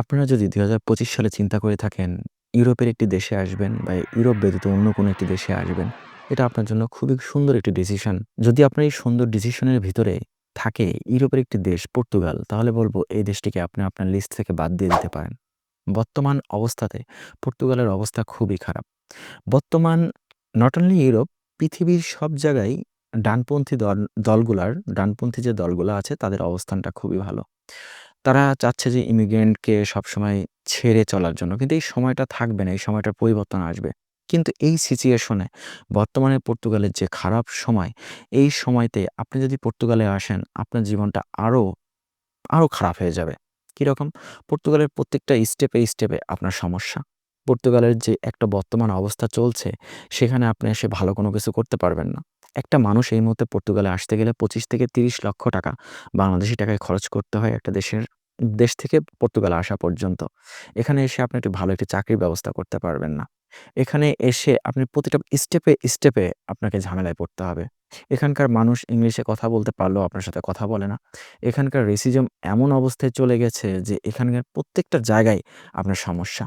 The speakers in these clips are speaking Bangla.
আপনারা যদি ২০২৫ সালে চিন্তা করে থাকেন, ইউরোপের একটি দেশে আসবেন বা ইউরোপ ব্যতীত অন্য কোনো একটি দেশে আসবেন, এটা আপনার জন্য খুবই সুন্দর একটি ডিসিশন। যদি আপনার এই সুন্দর ডিসিশনের ভিতরে থাকে ইউরোপের একটি দেশ পর্তুগাল, তাহলে বলব এই দেশটিকে আপনি আপনার লিস্ট থেকে বাদ দিয়ে দিতে পারেন। বর্তমান অবস্থাতে পর্তুগালের অবস্থা খুবই খারাপ। বর্তমান নট অনলি ইউরোপ, পৃথিবীর সব জায়গায় ডানপন্থী দল দলগুলার ডানপন্থী যে দলগুলো আছে তাদের অবস্থানটা খুবই ভালো। তারা চাচ্ছে যে ইমিগ্রেন্টকে সবসময় ছেড়ে চলার জন্য। কিন্তু এই সময়টা থাকবে না, এই সময়টার পরিবর্তন আসবে। কিন্তু এই সিচুয়েশনে বর্তমানে পর্তুগালের যে খারাপ সময়, এই সময়তে আপনি যদি পর্তুগালে আসেন, আপনার জীবনটা আরও আরও খারাপ হয়ে যাবে। কীরকম? পর্তুগালের প্রত্যেকটা স্টেপে, স্টেপে আপনার সমস্যা। পর্তুগালের যে একটা বর্তমান অবস্থা চলছে, সেখানে আপনি এসে ভালো কোনো কিছু করতে পারবেন না। একটা মানুষ এই মুহূর্তে পর্তুগালে আসতে গেলে ২৫ থেকে ৩০ লক্ষ টাকা বাংলাদেশী টাকায় খরচ করতে হয় একটা দেশের দেশ থেকে পর্তুগাল আসা পর্যন্ত। এখানে এসে আপনি একটি ভালো একটি চাকরির ব্যবস্থা করতে পারবেন না। এখানে এসে আপনি প্রতিটা স্টেপে, স্টেপে আপনাকে ঝামেলায় পড়তে হবে। এখানকার মানুষ ইংলিশে কথা বলতে পারলেও আপনার সাথে কথা বলে না। এখানকার রেসিজম এমন অবস্থায় চলে গেছে যে এখানকার প্রত্যেকটা জায়গায় আপনার সমস্যা।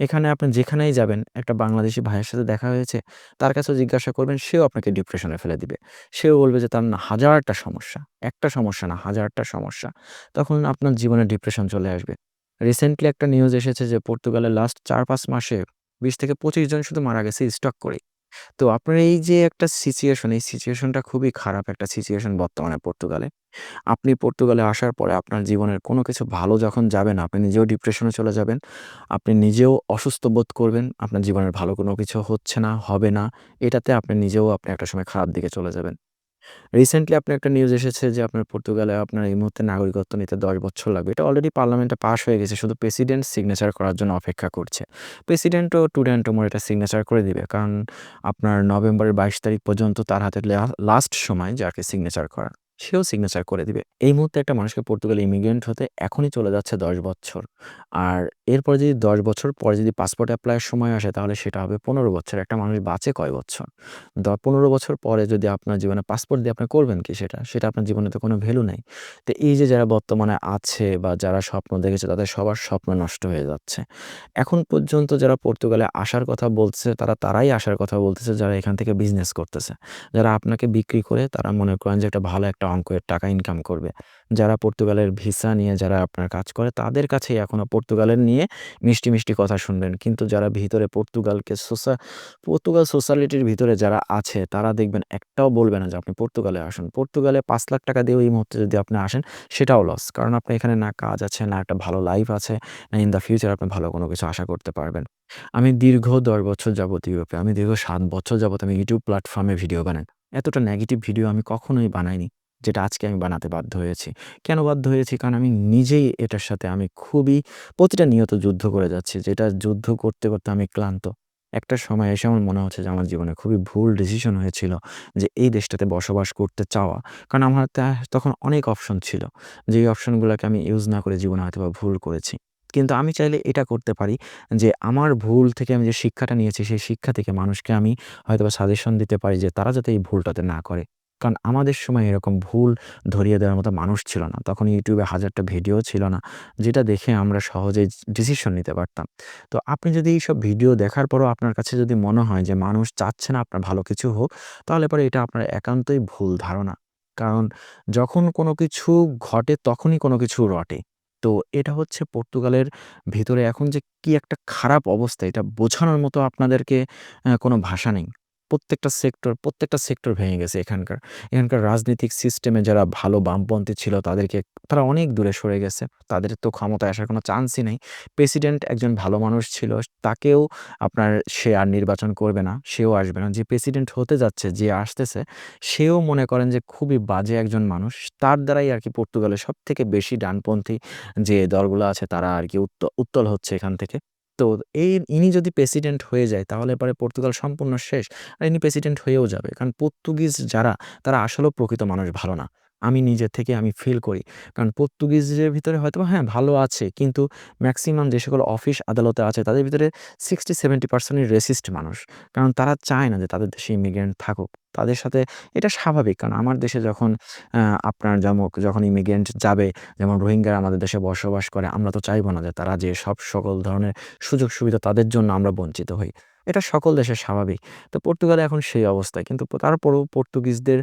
এখানে আপনি যেখানেই যাবেন একটা বাংলাদেশি ভাইয়ের সাথে দেখা হয়েছে, তার কাছেও জিজ্ঞাসা করবেন সেও আপনাকে ডিপ্রেশনে ফেলে দিবে। সেও বলবে যে তার না হাজারটা সমস্যা। একটা সমস্যা না হাজারটা সমস্যা। তখন আপনার জীবনে ডিপ্রেশন চলে আসবে। রিসেন্টলি একটা নিউজ এসেছে যে পর্তুগালের লাস্ট ৪-৫ মাসে ২০ থেকে ২৫ জন শুধু মারা গেছে স্টক করেই। তো আপনার এই যে একটা সিচুয়েশন, এই সিচুয়েশনটা খুবই খারাপ একটা সিচুয়েশন বর্তমানে পর্তুগালে। আপনি পর্তুগালে আসার পরে আপনার জীবনের কোনো কিছু ভালো যখন যাবে না, আপনি নিজেও ডিপ্রেশনে চলে যাবেন। আপনি নিজেও অসুস্থ বোধ করবেন। আপনার জীবনের ভালো কোনো কিছু হচ্ছে না, হবে না। এটাতে আপনি নিজেও আপনি একটা সময় খারাপ দিকে চলে যাবেন। রিসেন্টলি আপনার একটা নিউজ এসেছে যে আপনার পর্তুগালে আপনার এই মুহূর্তে নাগরিকত্ব নিতে ১০ বছর লাগবে। এটা অলরেডি পার্লামেন্টে পাশ হয়ে গেছে। শুধু প্রেসিডেন্ট সিগনেচার করার জন্য অপেক্ষা করছে। প্রেসিডেন্টও টুডে অ্যান্ড এটা সিগনেচার করে দিবে। কারণ আপনার নভেম্বরের ২২ তারিখ পর্যন্ত তার হাতে লাস্ট সময় যাকে সিগনেচার করার। সেও সিগনেচার করে দিবে। এই মুহূর্তে একটা মানুষকে পর্তুগালে ইমিগ্রেন্ট হতে এখনই চলে যাচ্ছে ১০ বছর। আর এরপরে যদি ১০ বছর পরে যদি পাসপোর্ট অ্যাপ্লাইয়ের সময় আসে, তাহলে সেটা হবে ১৫ বছর। একটা মানুষ বাঁচে কয় বছর? দ ১৫ বছর পরে যদি আপনার জীবনে পাসপোর্ট দিয়ে আপনি করবেন কি সেটা? সেটা আপনার জীবনে তো কোনো ভ্যালু নেই তো এই যে যারা বর্তমানে আছে বা যারা স্বপ্ন দেখেছে, তাদের সবার স্বপ্ন নষ্ট হয়ে যাচ্ছে। এখন পর্যন্ত যারা পর্তুগালে আসার কথা বলছে তারা তারাই আসার কথা বলতেছে, যারা এখান থেকে বিজনেস করতেছে। যারা আপনাকে বিক্রি করে, তারা মনে করেন যে একটা ভালো একটা অঙ্কের টাকা ইনকাম করবে। যারা পর্তুগালের ভিসা নিয়ে যারা আপনার কাজ করে তাদের কাছেই এখনও পর্তুগালের নিয়ে মিষ্টি, মিষ্টি কথা শুনবেন। কিন্তু যারা ভিতরে পর্তুগালকে সোসা পর্তুগাল সোসাইটির ভিতরে যারা আছে তারা দেখবেন একটাও বলবে না যে আপনি পর্তুগালে আসুন। পর্তুগালে পাঁচ লাখ টাকা দিয়ে এই মুহূর্তে যদি আপনি আসেন সেটাও লস। কারণ আপনার এখানে না কাজ আছে, না একটা ভালো লাইফ আছে, না ইন দ্য ফিউচার আপনি ভালো কোনো কিছু আশা করতে পারবেন। আমি দীর্ঘ ১০ বছর যাবত ইউরোপে। আমি দীর্ঘ সাত বছর যাবত আমি ইউটিউব প্ল্যাটফর্মে ভিডিও বানাই। এতটা নেগেটিভ ভিডিও আমি কখনোই বানাইনি। যেটা আজকে আমি বানাতে বাধ্য হয়েছি। কেন বাধ্য হয়েছি? কারণ আমি নিজেই এটার সাথে আমি খুবই প্রতিটা নিয়ত যুদ্ধ করে যাচ্ছি। যেটা যুদ্ধ করতে, করতে আমি ক্লান্ত। একটা সময় এসে আমার মনে হচ্ছে যে আমার জীবনে খুবই ভুল ডিসিশন হয়েছিল যে এই দেশটাতে বসবাস করতে চাওয়া। কারণ আমার তখন অনেক অপশন ছিল। যে এই অপশনগুলাকে আমি ইউজ না করে জীবনে হয়তোবা ভুল করেছি। কিন্তু আমি চাইলে এটা করতে পারি যে আমার ভুল থেকে আমি যে শিক্ষাটা নিয়েছি সেই শিক্ষা থেকে মানুষকে আমি হয়তোবা সাজেশন দিতে পারি যে তারা যাতে এই ভুলটাতে না করে। কারণ আমাদের সময় এরকম ভুল ধরিয়ে দেওয়ার মতো মানুষ ছিল না। তখন ইউটিউবে হাজারটা ভিডিও ছিল না। যেটা দেখে আমরা সহজেই ডিসিশন নিতে পারতাম। তো আপনি যদি এইসব ভিডিও দেখার পরও আপনার কাছে যদি মনে হয় যে মানুষ চাচ্ছে না আপনার ভালো কিছু হোক, তাহলে পরে এটা আপনার একান্তই ভুল ধারণা। কারণ যখন কোনো কিছু ঘটে তখনই কোনো কিছু রটে। তো এটা হচ্ছে পর্তুগালের ভিতরে এখন যে কি একটা খারাপ অবস্থা এটা বোঝানোর মতো আপনাদেরকে কোনো ভাষা নেই। প্রত্যেকটা সেক্টর, প্রত্যেকটা সেক্টর ভেঙে গেছে এখানকার। এখানকার রাজনৈতিক সিস্টেমে যারা ভালো বামপন্থী ছিল তাদেরকে তারা অনেক দূরে সরে গেছে। তাদের তো ক্ষমতায় আসার কোনো চান্সই নেই। প্রেসিডেন্ট একজন ভালো মানুষ ছিল। তাকেও আপনার সে আর নির্বাচন করবে না। সেও আসবে না। যে প্রেসিডেন্ট হতে যাচ্ছে, যে আসতেছে, সেও মনে করেন যে খুবই বাজে একজন মানুষ। তার দ্বারাই আরকি পর্তুগালের সবথেকে বেশি ডানপন্থী যে দলগুলো আছে তারা আরকি উত্ত উত্তল হচ্ছে এখান থেকে। তো এই ইনি যদি প্রেসিডেন্ট হয়ে যায় তাহলে পরে পর্তুগাল সম্পূর্ণ শেষ। আর ইনি প্রেসিডেন্ট হয়েও যাবে। কারণ পর্তুগিজ যারা তারা আসলেও প্রকৃত মানুষ ভালো না। আমি নিজে থেকে আমি ফিল করি। কারণ পর্তুগিজের ভিতরে হয়তো হ্যাঁ, ভালো আছে কিন্তু ম্যাক্সিমাম যে সকল অফিস আদালতে আছে তাদের ভিতরে 60-70% ই রেসিস্ট মানুষ। কারণ তারা চায় না যে তাদের দেশে ইমিগ্রেন্ট থাকুক। তাদের সাথে এটা স্বাভাবিক। কারণ আমার দেশে যখন আপনার যেমন যখন ইমিগ্রেন্ট যাবে, যেমন রোহিঙ্গারা আমাদের দেশে বসবাস করে, আমরা তো চাইব না যে তারা যে সব সকল ধরনের সুযোগ সুবিধা তাদের জন্য আমরা বঞ্চিত হই। এটা সকল দেশের স্বাভাবিক। তো পর্তুগালে এখন সেই অবস্থা। কিন্তু তারপরেও পর্তুগিজদের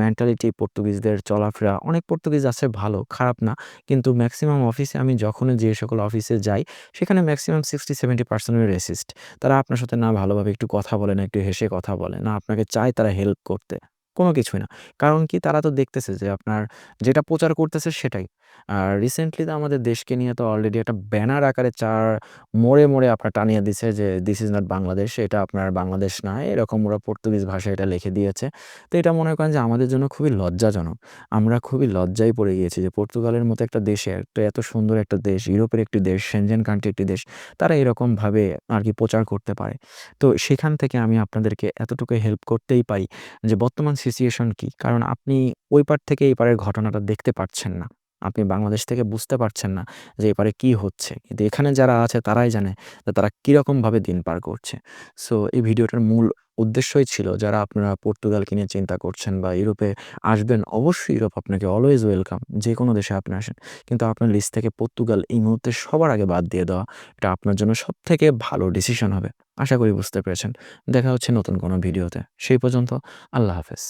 মেন্টালিটি, পর্তুগিজদের চলাফেরা, অনেক পর্তুগিজ আছে ভালো, খারাপ না। কিন্তু ম্যাক্সিমাম অফিসে আমি যখনই যে সকল অফিসে যাই, সেখানে মেক্সিমাম 60-70% ওই রেসিস্ট। তারা আপনার সাথে না ভালোভাবে একটু কথা বলে, না একটু হেসে কথা বলে, না আপনাকে চায় তারা হেল্প করতে। কোনো কিছুই না। কারণ কি তারা তো দেখতেছে যে আপনার যেটা প্রচার করতেছে সেটাই। আর রিসেন্টলি তো আমাদের দেশকে নিয়ে তো অলরেডি একটা ব্যানার আকারে চার মোড়ে, মোড়ে আপনার টানিয়ে দিছে যে দিস ইজ নট বাংলাদেশ। এটা আপনার বাংলাদেশ না। এরকম ওরা পর্তুগিজ ভাষায় এটা লিখে দিয়েছে। তো এটা মনে করেন যে আমাদের জন্য খুবই লজ্জাজনক। আমরা খুবই লজ্জায় পড়ে গিয়েছি যে পর্তুগালের মতো একটা দেশে একটা এত সুন্দর একটা দেশ, ইউরোপের একটি দেশ, সেনজেন কান্ট্রি একটি দেশ, তারা এরকমভাবে আর কি প্রচার করতে পারে। তো সেখান থেকে আমি আপনাদেরকে এতটুকু হেল্প করতেই পারি যে বর্তমান সিচুয়েশন কী? কারণ আপনি ওই পার থেকে এই পারের ঘটনাটা দেখতে পারছেন না। আপনি বাংলাদেশ থেকে বুঝতে পারছেন না যে এপারে কী হচ্ছে। কিন্তু এখানে যারা আছে তারাই জানে যে তারা কীরকমভাবে দিন পার করছে। সো এই ভিডিওটার মূল উদ্দেশ্যই ছিল যারা আপনারা পর্তুগালকে নিয়ে চিন্তা করছেন বা ইউরোপে আসবেন, অবশ্যই ইউরোপ আপনাকে অলওয়েজ ওয়েলকাম। যে কোনো দেশে আপনি আসেন। কিন্তু আপনার লিস্ট থেকে পর্তুগাল এই মুহূর্তে সবার আগে বাদ দিয়ে দেওয়া, এটা আপনার জন্য সবথেকে ভালো ডিসিশন হবে। আশা করি বুঝতে পেরেছেন। দেখা হচ্ছে নতুন কোনো ভিডিওতে। সেই পর্যন্ত আল্লাহ হাফেজ।